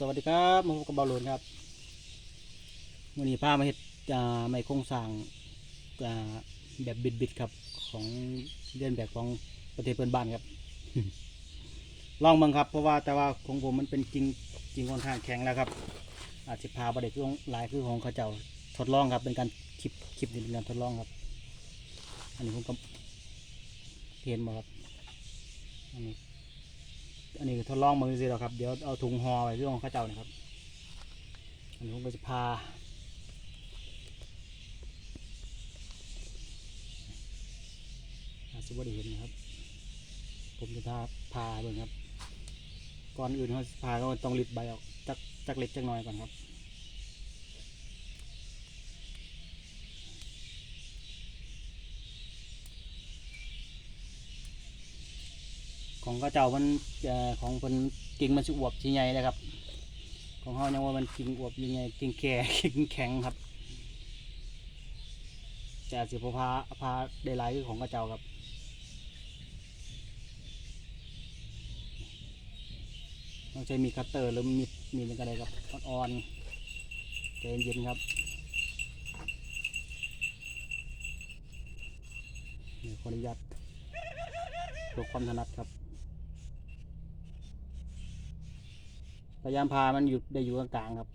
สวัสดีครับมาพบกับบอลลูนครับวันนี้พามาเห็ดไม้โครงสร้างแบบบิดๆครับ ของเลียนแบบของประเทศเพื่อนบ้านครับ ลองเบิ่งครับ เพราะว่าแต่ว่าของผมมันเป็นจริงจริงค่อนข้างแข็งแล้วครับ อาจจะพาประเด็กคือของหลายคือของเขาเจ้าทดลองครับ เป็นการคลิปคลิปนี้เป็นการทดลองครับ อันนี้ผมก็เห็นมาครับอันนี้ อันนี้ทดลองมือสิหรอกครับ เดี๋ยวเอาถุงห่อไว้เรื่องของข้าเจ้านะครับ อันนี้ผมก็จะพาอาจจะไม่ได้เห็นนะครับ ผมจะพาพาเบิ่งครับ ก่อนอื่นเขาพาเขาต้องริดใบออกจักจักเล็กจักน้อยก่อนครับ ของข้าเจ้ามันของเป็นกิ่งมันสิอวบชิ้ใหญ่เลยครับ ของเขายังว่ามันกิ่งอวบยังไงกิ่งแก่กิ่งแข็งครับแต่สิพพาพาได้หลายคือของข้าเจ้าครับต้องใช้มีคัตเตอร์หรือมีดมีดอะไรครับอ่อนๆใจเย็นๆครับเดี๋ยวขออนุญาตเพื่อความถนัดครับ พยายามพามันอยู่ได้อยู่กลางๆครับ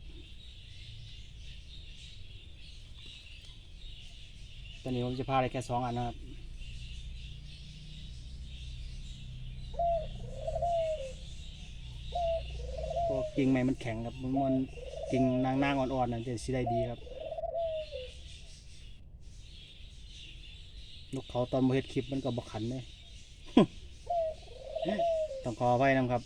ตอนนี้ผมจะพาได้แค่สองอันนะครับเพราะกิ่งไม้มันแข็งครับมันกิ่งนางนางๆอ่อนๆนั่นจะสิได้ดีครับนกเขาตอนมาเฮ็ดคลิปมันก็บกขันเลยต้องขออภัยนะครับ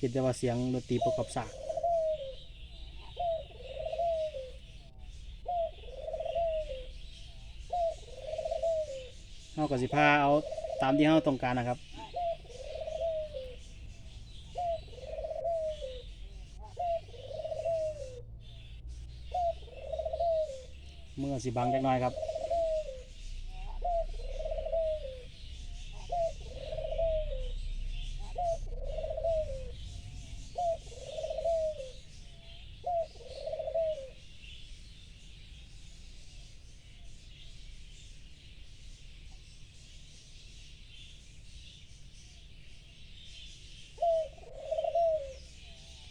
คิดแต่ว่าเสียงดนตรีประกอบฉากเฮากับสิพาเอาตามที่เฮาต้องการนะครับเมื่อสิบังจักหน่อยครับ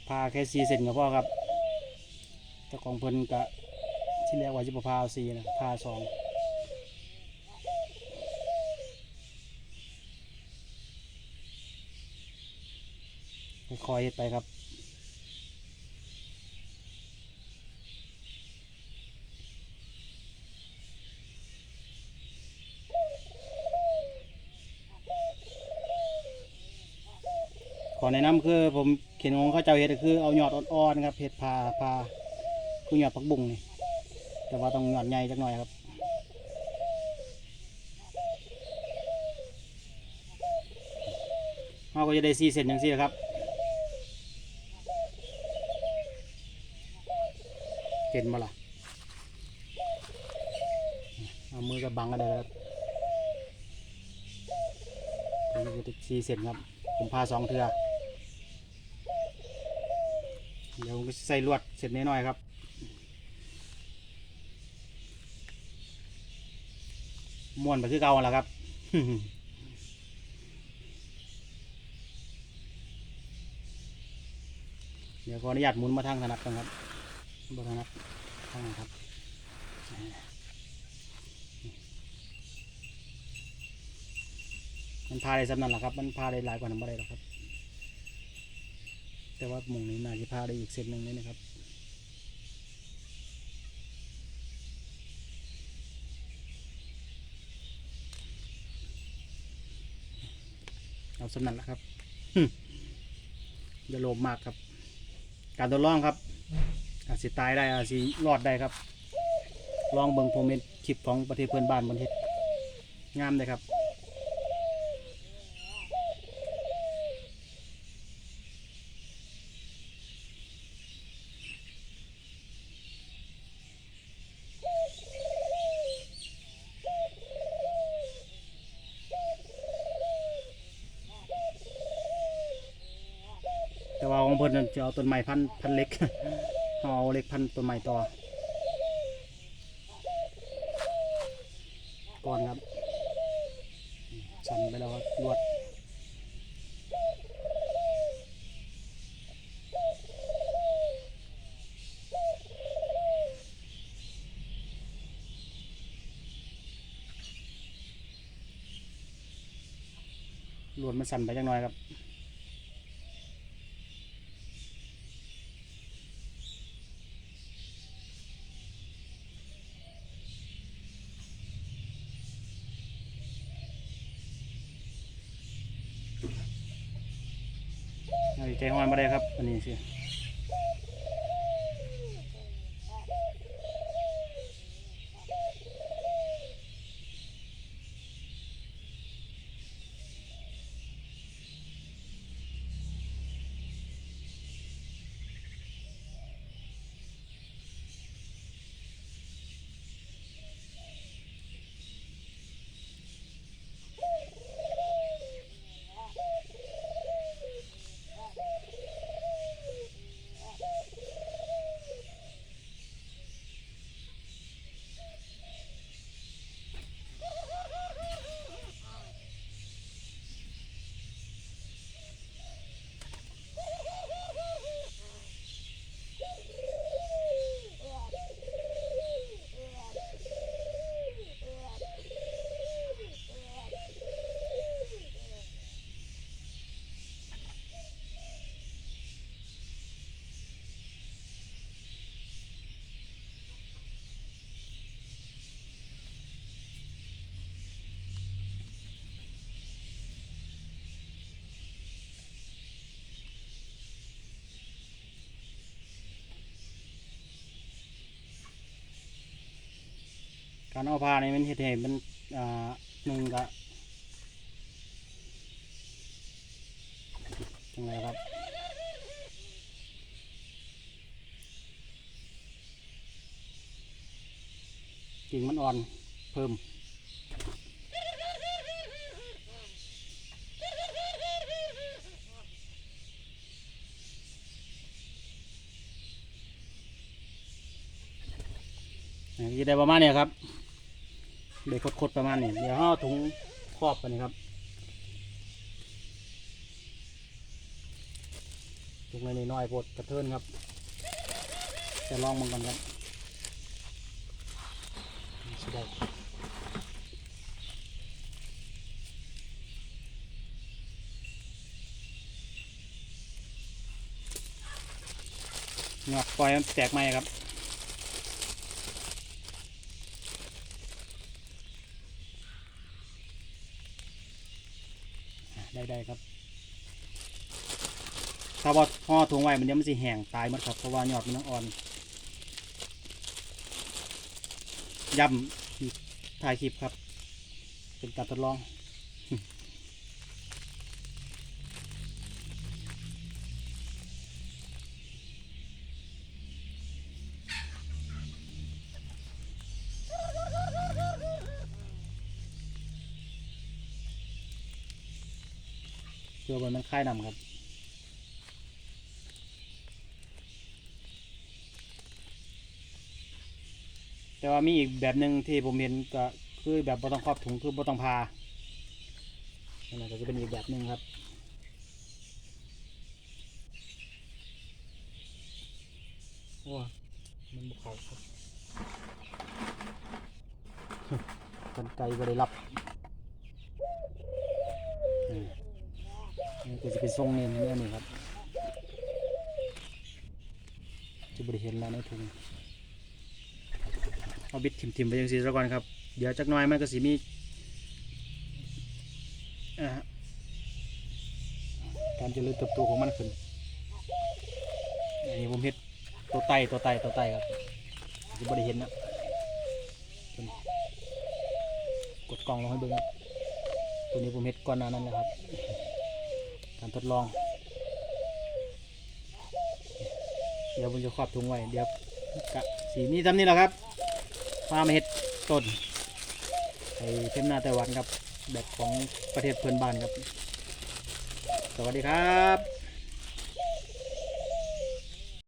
พาแค่ซีเซนกับพ่อครับแต่ของเพิ่นกะที่เรียกว่าจิบพาซีนะพาสองคอยไปครับขอแนะนำคือผม เขียนของเข้าเจ้าเห็ดก็คือเอาหยอดอ่อนๆครับเห็ดพาพาคือหยอดผักบุ้งนี่แต่ว่าต้องหยอดใหญ่จักหน่อยครับเราก็จะได้สี่เซนอย่างสี่ครับเห็นมาล่ะเอามือกับบังกันเลยครับอันนี้คือสี่เซนครับ ผมพาสองเทือ เดี๋ยวผมก็ใส่ลวดเสร็จนิดหน่อยครับม้วนไปคือเก่าแล้วครับเดี๋ยวขออนุญาตหมุนมาทางถนัดกันครับบถนัดทางครับมันพาได้สำนันหละครับ มันพาได้หลายกว่านั้นไม่ได้หรอกครับ แต่ว่ามองนี้น่าจะพาได้อีกเซนหนึ่งเลยนะครับเอาสำนันแหละครับอย่าโลภมากครับ การทดลองครับ อาจสิตายได้อาจสิรอดได้ครับ ลองเบิ่งผมเป็นคลิปของประเทศเพื่อนบ้านบนเทศงามเลยครับ ว่าของเพิ่นนั่นจะเอาต้นไม้พันพันเล็กเอาเล็กพันต้นไม้ต่อก่อนครับสั่นไปแล้วครับลวดลวดมันสั่นไปจังน้อยครับ ใจห้อยมาได้ครับอันนี้สิ การเอาผ้านี่มันเฮ็ดให้มันอ่าหนึ่งก็จังไรครับกิ่งมันอ่อนเพิ่มอ่าจะได้ประมาณเนี้ยครับ เด็กคดๆประมาณนี้เดี๋ยวห่อถุงครอบกันครับถุงในน้อยๆปดกระเทินครับจะลองมันกันครับสิได้หยอดปล่อยมันแตกไหมครับ ได้ได้ครับ ถ้าว่าห่อทวงไว้มันยังไม่สิแห้งตายหมดครับเพราะว่ายอดมันต้องอ่อนย่ำถ่ายคลิปครับ เป็นการทดลอง เพื่อมันมันคลายนำครับแต่ว่ามีอีกแบบหนึ่งที่ผมเห็นก็คือแบบบ่ต้องครอบถุงคือบ่ต้องพาอันนั้นก็จะเป็นอีกแบบหนึ่งครับโอ้มันบ่เขาครับกันไกลบ่ได้รับอืม นี่ก็ จะเป็นทรงนี้นี่นี่ครับ จะบริเห็นแล้วในถุงเอาบิดทิมๆไปยังสีซะก่อนครับ เดี๋ยวจักน้อยมันก็สิมีอ่าการเจริญเติบโตของมันขึ้นอันนี้ผมเห็ดตัวไตตัวไตตัวไตครับจะบริเห็นนะกดกล้องลงให้เบิ่งตัวนี้ผมเห็ดก่อนหน้านั้นนะครับ การทดลอง เดี๋ยวผมจะครอบถุงไว้ เดี๋ยวกะสีนี้ทำนี่แหละครับพามาเห็ดต้นไอเทมนาไต้หวันครับ แบบของประเทศเพื่อนบ้านครับ สวัสดีครับ